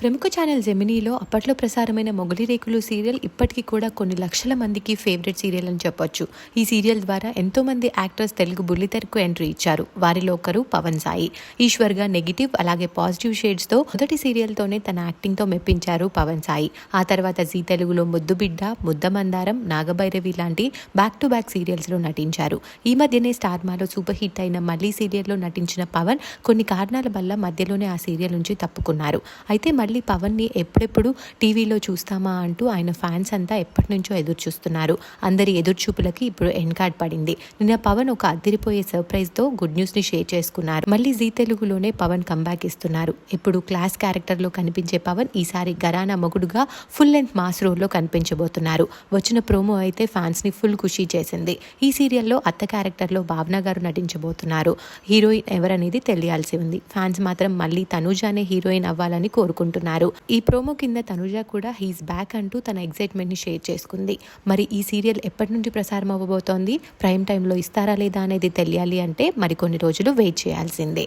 ప్రముఖ ఛానల్ జెమినీలో అప్పట్లో ప్రసారమైన మొగలి రేకులు సీరియల్ ఇప్పటికీ కూడా కొన్ని లక్షల మందికి ఫేవరెట్ సీరియల్ అని చెప్పొచ్చు. ఈ సీరియల్ ద్వారా ఎంతోమంది యాక్టర్స్ తెలుగు బుల్లితెరకు ఎంట్రీ ఇచ్చారు. వారిలో ఒకరు పవన్ సాయి. ఈశ్వర్గా నెగిటివ్ అలాగే పాజిటివ్ షేడ్స్తో మొదటి సీరియల్తోనే తన యాక్టింగ్తో మెప్పించారు పవన్ సాయి. ఆ తర్వాత జీ తెలుగులో ముద్దు బిడ్డ ముద్ద మందారం నాగభైరవి లాంటి బ్యాక్ టు బ్యాక్ సీరియల్స్లో నటించారు. ఈ మధ్యనే స్టార్మాలో సూపర్ హిట్ అయిన మళ్ళీ సీరియల్లో నటించిన పవన్ కొన్ని కారణాల వల్ల మధ్యలోనే ఆ సీరియల్ నుంచి తప్పుకున్నారు. అయితే మళ్ళీ పవన్ని ఎప్పుడెప్పుడు టీవీలో చూస్తామా అంటూ ఆయన ఫ్యాన్స్ అంతా ఎప్పటి నుంచో ఎదురు చూస్తున్నారు అందరి ఎదురుచూపులకి ఇప్పుడు ఎండ్ కార్డ్ పడింది. నిన్న పవన్ ఒక అదిరిపోయే సర్ప్రైజ్తో గుడ్ న్యూస్ని షేర్ చేసుకున్నారు. మళ్ళీ జీ తెలుగులోనే పవన్ కంబ్యాక్ ఇస్తున్నారు. ఇప్పుడు క్లాస్ క్యారెక్టర్లో కనిపించే పవన్ ఈసారి గరానా మొగుడుగా ఫుల్ లెంత్ మాస్ రోల్లో కనిపించబోతున్నారు. వచ్చిన ప్రోమో అయితే ఫ్యాన్స్ని ఫుల్ ఖుషీ చేసింది. ఈ సీరియల్లో అత్త క్యారెక్టర్లో భావన గారు నటించబోతున్నారు. హీరోయిన్ ఎవరనేది తెలియాల్సి ఉంది. ఫ్యాన్స్ మాత్రం మళ్ళీ తనూజానే హీరోయిన్ అవ్వాలని కోరుకుంటున్నారు. ఈ ప్రోమో కింద తనుజ కూడా హీస్ బ్యాక్ అంటూ తన ఎగ్జైట్మెంట్ని షేర్ చేసుకుంది. మరి ఈ సీరియల్ ఎప్పటి నుండి ప్రసారం అవ్వబోతోంది? ప్రైమ్ టైంలో ఇస్తారా లేదా అనేది తెలియాలి అంటే మరికొన్ని రోజులు వెయిట్ చేయాల్సిందే.